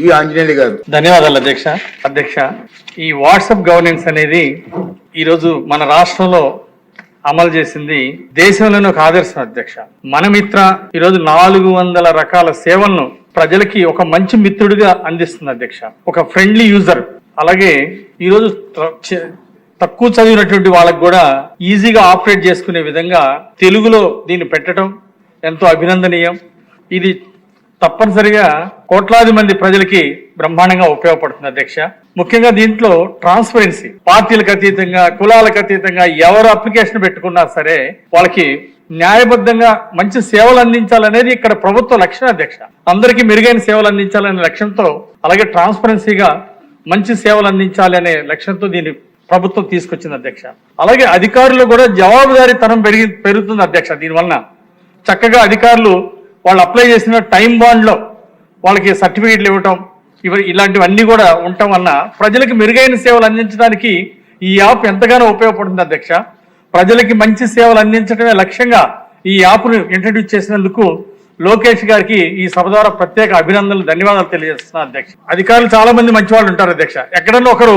ఈ ఆంజనేయులు గారు. ధన్యవాదాలు అధ్యక్ష. అధ్యక్ష ఈ వాట్సాప్ గవర్నెన్స్ అనేది ఈరోజు మన రాష్ట్రంలో అమలు చేసింది దేశంలోనే ఒక ఆదర్శం అధ్యక్ష. మన మిత్ర ఈరోజు నాలుగు వందల రకాల సేవలను ప్రజలకి ఒక మంచి మిత్రుడిగా అందిస్తుంది అధ్యక్ష. ఒక ఫ్రెండ్లీ యూజర్. అలాగే ఈరోజు తక్కువ చదివినటువంటి వాళ్ళకి కూడా ఈజీగా ఆపరేట్ చేసుకునే విధంగా తెలుగులో దీన్ని పెట్టడం ఎంతో అభినందనీయం. ఇది తప్పనిసరిగా కోట్లాది మంది ప్రజలకి బ్రహ్మాండంగా ఉపయోగపడుతుంది అధ్యక్ష. ముఖ్యంగా దీంట్లో ట్రాన్స్పరెన్సీ పార్టీలకు అతీతంగా కులాలకు అతీతంగా ఎవరు అప్లికేషన్ పెట్టుకున్నా సరే వాళ్ళకి న్యాయబద్ధంగా మంచి సేవలు అందించాలనేది ఇక్కడ ప్రభుత్వ లక్ష్యం అధ్యక్ష. అందరికీ మెరుగైన సేవలు అందించాలనే లక్ష్యంతో అలాగే ట్రాన్స్పరెన్సీగా మంచి సేవలు అందించాలి అనే లక్ష్యంతో దీన్ని ప్రభుత్వం తీసుకొచ్చింది అధ్యక్ష. అలాగే అధికారులు కూడా జవాబుదారీతనం పెరిగి పెరుగుతుంది అధ్యక్ష దీనివలన. చక్కగా అధికారులు వాళ్ళు అప్లై చేసిన టైం బాండ్లో వాళ్ళకి సర్టిఫికేట్లు ఇవ్వటం ఇవి ఇలాంటివన్నీ కూడా ఉండటం వలన ప్రజలకు మెరుగైన సేవలు అందించడానికి ఈ యాప్ ఎంతగానో ఉపయోగపడుతుంది అధ్యక్ష. ప్రజలకి మంచి సేవలు అందించడమే లక్ష్యంగా ఈ యాప్ను ఇంట్రడ్యూస్ చేసినందుకు లోకేష్ గారికి ఈ సభ ద్వారా ప్రత్యేక అభినందనలు ధన్యవాదాలు తెలియజేస్తున్నాను అధ్యక్ష. అధికారులు చాలా మంది మంచి వాళ్ళు ఉంటారు అధ్యక్ష. ఎక్కడన్నా ఒకరు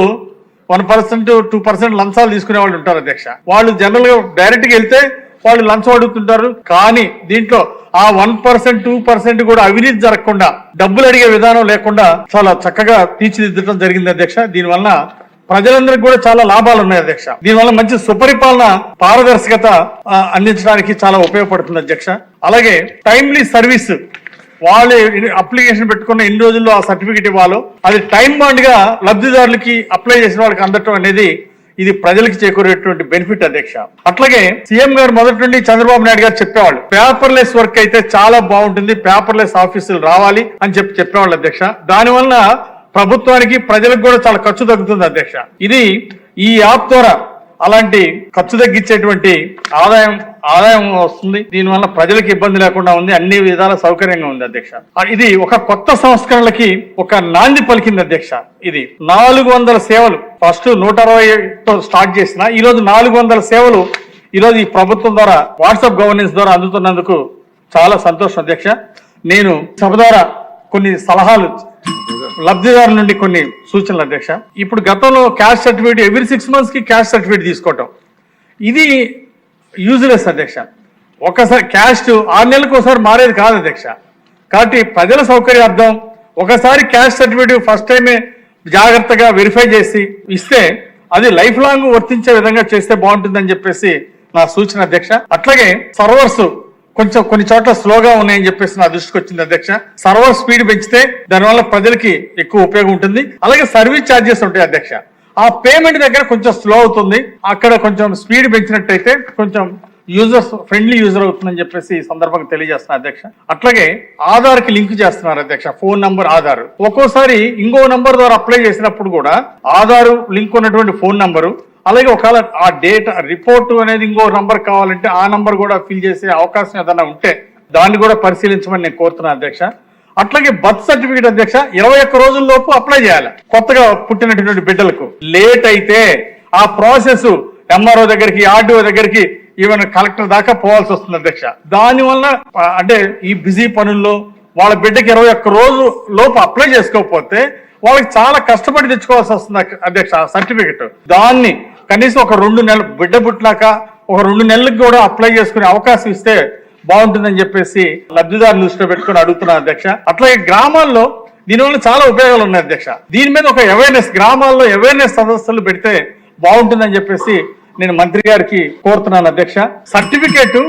వన్ పర్సెంట్ టూ పర్సెంట్ లంచాలు తీసుకునే వాళ్ళు ఉంటారు అధ్యక్ష. వాళ్ళు జనరల్గా డైరెక్ట్గా వెళ్తే వాళ్ళు లంచం అడుగుతుంటారు. కానీ దీంట్లో ఆ వన్ పర్సెంట్ టూ పర్సెంట్ కూడా అవినీతి జరగకుండా డబ్బులు అడిగే విధానం లేకుండా చాలా చక్కగా తీర్చిదిద్దడం జరిగింది అధ్యక్ష. దీనివల్ల ప్రజలందరికీ కూడా చాలా లాభాలు ఉన్నాయి అధ్యక్ష. దీనివల్ల మంచి సుపరిపాలన పారదర్శకత అందించడానికి చాలా ఉపయోగపడుతుంది అధ్యక్ష. అలాగే టైమ్లీ సర్వీస్ వాళ్ళు అప్లికేషన్ పెట్టుకున్న ఎన్ని రోజుల్లో ఆ సర్టిఫికేట్ ఇవ్వాలో. అది టైం బాండ్గా లబ్ధిదారులకి అప్లై చేసిన వాళ్ళకి అందటం అనేది ఇది ప్రజలకు చేకూరేటువంటి బెనిఫిట్ అధ్యక్ష. అట్లాగే సీఎం గారు మొదటి నుండి చంద్రబాబు నాయుడు గారు చెప్పేవాళ్ళు పేపర్లెస్ వర్క్ అయితే చాలా బాగుంటుంది పేపర్లెస్ ఆఫీసులు రావాలి అని చెప్పి చెప్పేవాళ్ళు అధ్యక్ష. దానివల్ల ప్రభుత్వానికి ప్రజలకు కూడా చాలా ఖర్చు తగ్గుతుంది అధ్యక్ష. ఇది ఈ యాప్ ద్వారా అలాంటి ఖర్చు తగ్గించేటువంటి ఆదాయం ఆదాయం వస్తుంది. దీనివల్ల ప్రజలకు ఇబ్బంది లేకుండా ఉంది. అన్ని విధాల సౌకర్యంగా ఉంది అధ్యక్ష. ఇది ఒక కొత్త సంస్కరణలకి ఒక నాంది పలికింది అధ్యక్ష. ఇది నాలుగు వందల సేవలు ఫస్ట్ నూట అరవైతో స్టార్ట్ చేసిన ఈ రోజు నాలుగు వందల సేవలు ఈ రోజు ఈ ప్రభుత్వం ద్వారా వాట్సాప్ గవర్నెన్స్ ద్వారా అందుతున్నందుకు చాలా సంతోషం అధ్యక్ష. నేను సభ ద్వారా కొన్ని సలహాలు లబ్ధిదారుల నుండి కొన్ని సూచనలు అధ్యక్ష. ఇప్పుడు గతంలో క్యాష్ సర్టిఫికేట్ ఎవ్రీ సిక్స్ మంత్స్కి క్యాష్ సర్టిఫికేట్ తీసుకోవటం. ఇది యూజ్లెస్ అధ్యక్ష. ఒకసారి క్యాస్ట్ ఆరు నెలలకు ఒకసారి మారేది కాదు అధ్యక్ష. కాబట్టి ప్రజల సౌకర్యార్థం ఒకసారి క్యాష్ సర్టిఫికేట్ ఫస్ట్ టైమే జాగ్రత్తగా వెరిఫై చేసి ఇస్తే అది లైఫ్ లాంగ్ వర్తించే విధంగా చేస్తే బాగుంటుందని చెప్పేసి నా సూచన అధ్యక్ష. అట్లాగే సర్వర్స్ కొంచెం కొన్ని చోట్ల స్లోగా ఉన్నాయని చెప్పేసి నా దృష్టికి వచ్చింది అధ్యక్ష. సర్వర్ స్పీడ్ పెంచితే దానివల్ల ప్రజలకి ఎక్కువ ఉపయోగం ఉంటుంది. అలాగే సర్వీస్ ఛార్జెస్ ఉంటాయి అధ్యక్ష. ఆ పేమెంట్ దగ్గర కొంచెం స్లో అవుతుంది. అక్కడ కొంచెం స్పీడ్ పెంచినట్టయితే కొంచెం యూజర్స్ ఫ్రెండ్లీ యూజర్ అవుతుందని చెప్పేసి ఈ సందర్భంగా తెలియజేస్తున్నా అధ్యక్ష. అట్లాగే ఆధార్కి లింక్ చేస్తున్నారు అధ్యక్ష. Phone number Aadhaar. ఒక్కోసారి ఇంకో నంబర్ ద్వారా అప్లై చేసినప్పుడు కూడా ఆధార్ లింక్ ఉన్నటువంటి ఫోన్ నంబరు అలాగే ఒకవేళ ఆ డేటా రిపోర్ట్ అనేది ఇంకో నంబర్ కావాలంటే ఆ నంబర్ కూడా ఫిల్ చేసే అవకాశం ఏదైనా ఉంటే దాన్ని కూడా పరిశీలించమని నేను కోరుతున్నాను అధ్యక్ష. అట్లాగే బర్త్ సర్టిఫికేట్ అధ్యక్ష ఇరవై ఒక్క రోజుల్లోపు అప్లై చేయాలి. కొత్తగా పుట్టినటువంటి బిడ్డలకు. లేట్ అయితే ఆ ప్రాసెస్ ఎంఆర్ఓ దగ్గరికి ఆర్డీఓ దగ్గరికి ఈవెన్ కలెక్టర్ దాకా పోవాల్సి వస్తుంది అధ్యక్ష. దానివల్ల అంటే ఈ బిజీ పనుల్లో వాళ్ళ బిడ్డకి ఇరవై ఒక్క రోజు లోపు అప్లై చేసుకోకపోతే వాళ్ళకి చాలా కష్టపడి తెచ్చుకోవాల్సి వస్తుంది అధ్యక్ష సర్టిఫికెట్. దాన్ని కనీసం ఒక రెండు నెలలు బిడ్డ పుట్టినాక ఒక రెండు నెలలకు కూడా అప్లై చేసుకునే అవకాశం ఇస్తే బాగుంటుందని చెప్పేసి లబ్ధిదారులు దృష్టిలో పెట్టుకుని అడుగుతున్నాను అధ్యక్ష. అట్లాగే గ్రామాల్లో దీనివల్ల చాలా ఉపయోగాలు ఉన్నాయి అధ్యక్ష. దీని మీద ఒక అవేర్నెస్ గ్రామాల్లో అవేర్నెస్ సదస్సులు పెడితే బాగుంటుందని చెప్పేసి నేను మంత్రి గారికి కోరుతున్నాను అధ్యక్ష. సర్టిఫికేట్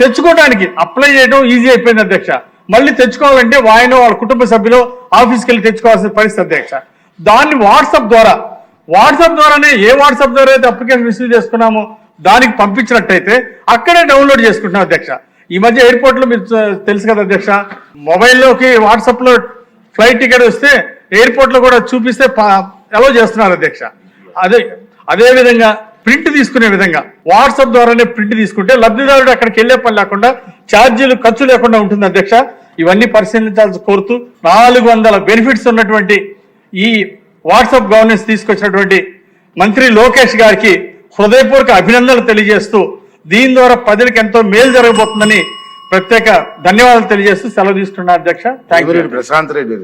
తెచ్చుకోవడానికి అప్లై చేయడం ఈజీ అయిపోయింది అధ్యక్ష. మళ్ళీ తెచ్చుకోవాలంటే ఆయన వాళ్ళ కుటుంబ సభ్యులు ఆఫీస్కి వెళ్ళి తెచ్చుకోవాల్సిన పరిస్థితి అధ్యక్ష. దాన్ని వాట్సాప్ ద్వారా వాట్సాప్ ద్వారానే ఏ వాట్సాప్ ద్వారా అయితే అప్లికేషన్ రిసీవ్ చేసుకున్నామో దానికి పంపించినట్టయితే అక్కడే డౌన్లోడ్ చేసుకుంటున్నాం అధ్యక్ష. ఈ మధ్య ఎయిర్పోర్ట్లో మీరు తెలుసు కదా అధ్యక్ష? మొబైల్లోకి వాట్సాప్లో ఫ్లైట్ టికెట్ వస్తే ఎయిర్పోర్ట్లో కూడా చూపిస్తే అలో చేస్తున్నారు అధ్యక్ష. అదే అదే విధంగా ప్రింట్ తీసుకునే విధంగా వాట్సాప్ ద్వారానే ప్రింట్ తీసుకుంటే లబ్ధిదారుడు అక్కడికి వెళ్ళే పని లేకుండా ఛార్జీలు ఖర్చు లేకుండా ఉంటుంది అధ్యక్ష. ఇవన్నీ పరిశీలించాల్సి కోరుతూ నాలుగు వందల బెనిఫిట్స్ ఉన్నటువంటి ఈ వాట్సాప్ గవర్నెన్స్ తీసుకొచ్చినటువంటి మంత్రి లోకేష్ గారికి హృదయపూర్వక అభినందనలు తెలియజేస్తూ దీని ద్వారా ప్రజలకు ఎంతో మేలు జరగబోతుందని ప్రత్యేక ధన్యవాదాలు తెలియజేస్తూ సెలవు తీసుకున్నా అధ్యక్ష. Thank you Prashanth Reddy